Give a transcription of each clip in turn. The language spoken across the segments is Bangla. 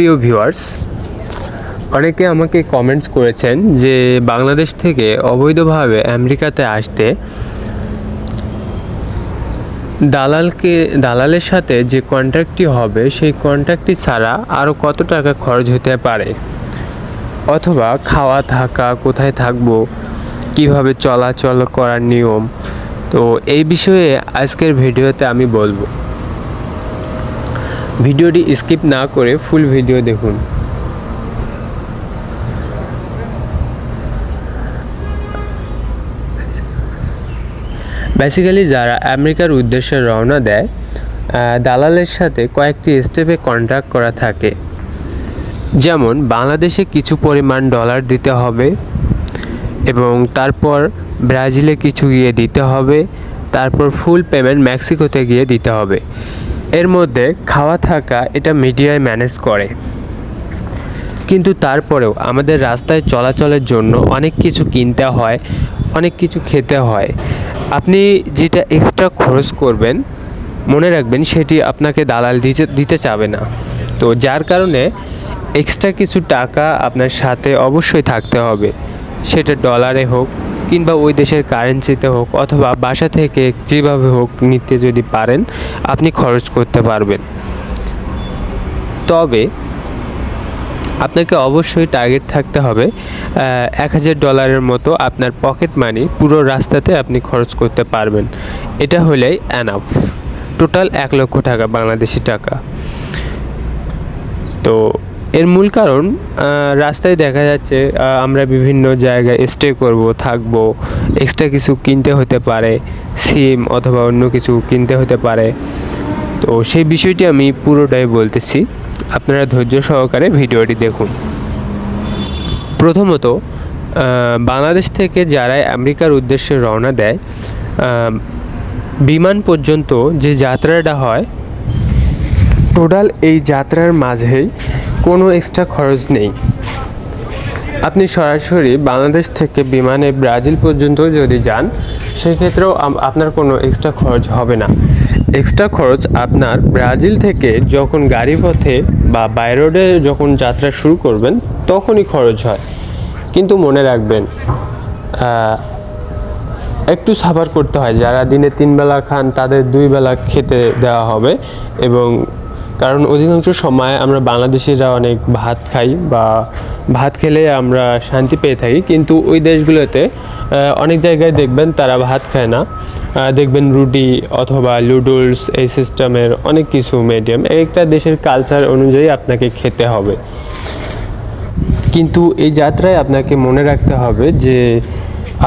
প্রিয় ভিউয়ার্স, অনেকে আমাকে কমেন্টস করেছেন যে বাংলাদেশ থেকে অবৈধভাবে আমেরিকাতে আসতে দালালকে, দালালের সাথে যে কন্ট্রাক্টটি হবে, সেই কন্ট্রাক্টটি ছাড়া আরও কত টাকা খরচ হতে পারে? অথবা খাওয়া থাকা, কোথায় থাকব, কীভাবে চলাচল করার নিয়ম? তো এই বিষয়ে আজকের ভিডিওতে আমি বলব। ভিডিওটি স্কিপ না করে ফুল ভিডিও দেখুন। বেসিক্যালি যারা আমেরিকার উদ্দেশ্যে রওনা দেয় দালালের সাথে কয়েকটি স্টেপে কন্ট্রাক্ট করা থাকে। যেমন, বাংলাদেশে কিছু পরিমাণ ডলার দিতে হবে এবং তারপর ব্রাজিলে কিছু গিয়ে দিতে হবে, তারপর ফুল পেমেন্ট মেক্সিকোতে গিয়ে দিতে হবে। এর মধ্যে খাওয়া থাকা এটা মিডিয়ায় ম্যানেজ করে। কিন্তু তারপরেও আমাদের রাস্তায় চলাচলের জন্য অনেক কিছু কিনতে হয়, অনেক কিছু খেতে হয়। আপনি যেটা এক্সট্রা খরচ করবেন, মনে রাখবেন সেটি আপনাকে দালাল দিতে দিতে চাবে না। তো যার কারণে এক্সট্রা কিছু টাকা আপনার সাথে অবশ্যই থাকতে হবে। সেটা ডলারে হোক কিংবা ওই দেশের কারেন্সিতে হোক অথবা বাসা থেকে যেভাবে হোক নিতে যদি পারেন, আপনি খরচ করতে পারবেন। তবে আপনাকে অবশ্যই টার্গেট থাকতে হবে এক হাজার ডলারের মতো আপনার পকেট মানি পুরো রাস্তাতে আপনি খরচ করতে পারবেন। এটা হলেই অ্যানাফ টোটাল এক লক্ষ টাকা, বাংলাদেশি টাকা। তো এর মূল কারণ রাস্তায় দেখা যাচ্ছে আমরা বিভিন্ন জায়গায় স্টে করব, থাকব এক্সট্রা কিছু কিনতে হতে পারে সিম অথবা অন্য কিছু কিনতে হতে পারে। তো সেই বিষয়টি আমি পুরোটাই বলতেছি। আপনারা ধৈর্য সহকারে ভিডিওটি দেখুন। প্রথমত বাংলাদেশ থেকে যারাই আমেরিকার উদ্দেশ্যে রওনা দেয় বিমান পর্যন্ত যে যাত্রাটা হয়, টোটাল এই যাত্রার মাঝেই কোনো এক্সট্রা খরচ নেই। আপনি সরাসরি বাংলাদেশ থেকে বিমানে ব্রাজিল পর্যন্ত যদি যান, সেক্ষেত্রেও আপনার কোনো এক্সট্রা খরচ হবে না। এক্সট্রা খরচ আপনার ব্রাজিল থেকে যখন গাড়ি পথে বা বাই রোডে যখন যাত্রা শুরু করবেন, তখনই খরচ হয়। কিন্তু মনে রাখবেন একটু সাফার করতে হয়। যারা দিনে তিন বেলা খান, তাদের দুই বেলা খেতে দেওয়া হবে এবং কারণ অধিকাংশ সময় আমরা বাংলাদেশিরা অনেক ভাত খাই বা ভাত খেলে আমরা শান্তি পেয়ে থাকি। কিন্তু ওই দেশগুলোতে অনেক জায়গায় দেখবেন তারা ভাত খায় না। দেখবেন রুটি অথবা লুডলস এই সিস্টেমের অনেক কিছু মিডিয়াম একটা দেশের কালচার অনুযায়ী আপনাকে খেতে হবে। কিন্তু এই যাত্রায় আপনাকে মনে রাখতে হবে যে,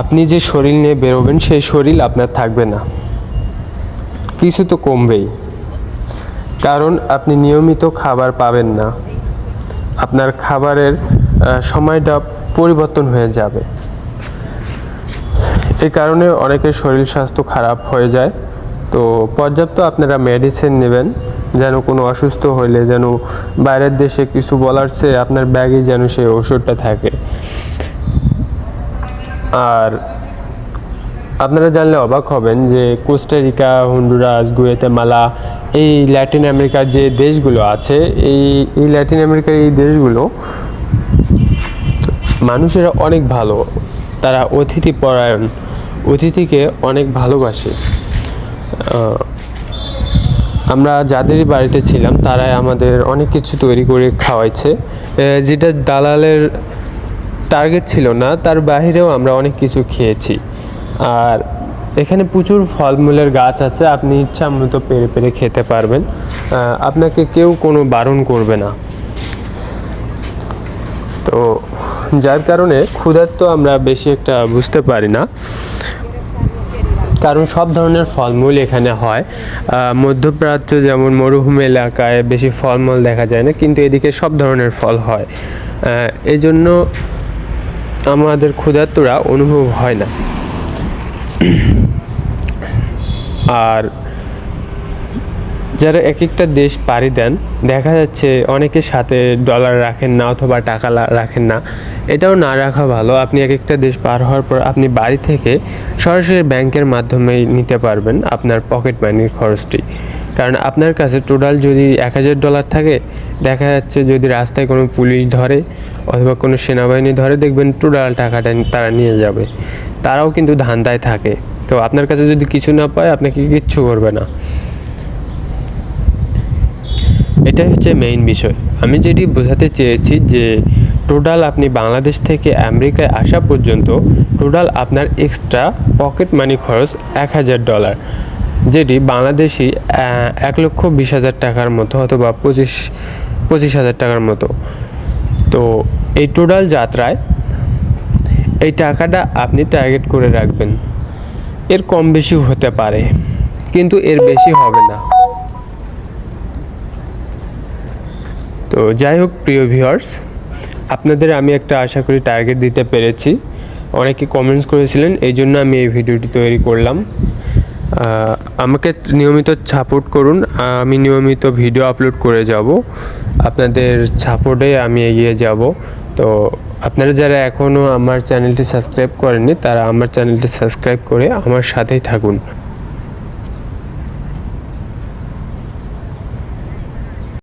আপনি যে শরীর নিয়ে বেরোবেন, সেই শরীর আপনার থাকবে না। কিছু তো কমবেই। কারণ আপনি নিয়মিত খাবার পাবেন না। আপনার খাবারের সময়টা পরিবর্তন হয়ে যাবে। এই কারণে অনেকের শরীর স্বাস্থ্য খারাপ হয়ে যায়। তো পর্যাপ্ত আপনারা মেডিসিন নেবেন, যেন কোনো অসুস্থ হইলে, যেন বাইরের দেশে কিছু বলার চেয়ে আপনার ব্যাগে যেন সেই ওষুধটা থাকে। আর আপনারা জানলে অবাক হবেন যে কোস্টারিকা, হন্ডুরাস, গুয়েতেমালা, এই ল্যাটিন আমেরিকার যে দেশগুলো আছে, এই এই ল্যাটিন আমেরিকার এই দেশগুলো মানুষেরা অনেক ভালো। তারা অতিথি পরায়ণ, অতিথিকে অনেক ভালোবাসে। আমরা যাদেরই বাড়িতে ছিলাম, তারাই আমাদের অনেক কিছু তৈরি করে খাওয়াইছে। যেটা দালালের টার্গেট ছিল না, তার বাইরেও আমরা অনেক কিছু খেয়েছি। আর এখানে প্রচুর ফলমূলের গাছ আছে আপনি ইচ্ছা মতো পেরে পেরে খেতে পারবেন। আপনাকে কেউ কোনো বারণ করবে না। তো যার কারণে ক্ষুধার্ত আমরা বেশি একটা বুঝতে পারি না। কারণ সব ধরনের ফলমূল এখানে হয়। মধ্যপ্রাচ্য যেমন মরুভূমি এলাকায় বেশি ফলমূল দেখা যায় না কিন্তু এদিকে সব ধরনের ফল হয়। আহ, এই জন্য আমাদের ক্ষুধার্তরা অনুভব হয় না। আর যারা এক একটা দেশ পাড়ি দেন, দেখা যাচ্ছে অনেকে সাথে ডলার রাখেন না অথবা টাকা রাখেন না। এটাও না রাখা ভালো। আপনি এক একটা দেশ পার হওয়ার পর আপনি বাড়ি থেকে সরাসরি ব্যাংকের মাধ্যমে নিতে পারবেন আপনার পকেট মানির খরচটি। কারণ আপনার কাছে টোটাল যদি এক হাজার ডলার থাকে দেখা যাচ্ছে যদি রাস্তায় কোনো পুলিশ ধরে অথবা কোনো সেনাবাহিনী ধরে, দেখবেন টোটাল টাকাটা তারা নিয়ে যাবে। তারাও কিন্তু ধান্দায় থাকে। তো আপনার কাছে যদি কিছু না পায়, আপনাকে কিচ্ছু করবে না। এটাই হচ্ছে মেইন বিষয়। আমি যেটি বোঝাতে চেয়েছি যে, টোটাল আপনি বাংলাদেশ থেকে আমেরিকায় আসা পর্যন্ত টোটাল আপনার এক্সট্রা পকেট মানি খরচ এক হাজার ডলার যেটি বাংলাদেশি এক লক্ষ বিশ হাজার টাকার মতো অথবা পঁচিশ পঁচিশ হাজার টাকার মতো। তো এই টোটাল যাত্রায় এই টাকাটা আপনি টার্গেট করে রাখবেন। এর কম বেশি হতে পারে, কিন্তু এর বেশি হবে না। তো যাই হোক, প্রিয় ভিউয়ার্স আপনাদের আমি একটা আশা করি টার্গেট দিতে পেরেছি। অনেকে কমেন্টস করেছিলেন, এই জন্য আমি এই ভিডিওটি তৈরি করলাম। আমাকে নিয়মিত সাপোর্ট করুন। আমি নিয়মিত ভিডিও আপলোড করে যাব। আপনাদের সাপোর্টে আমি এগিয়ে যাব। তো আপনারা যারা এখনও আমার চ্যানেলটি সাবস্ক্রাইব করেননি, তারা আমার চ্যানেলটি সাবস্ক্রাইব করে আমার সাথেই থাকুন।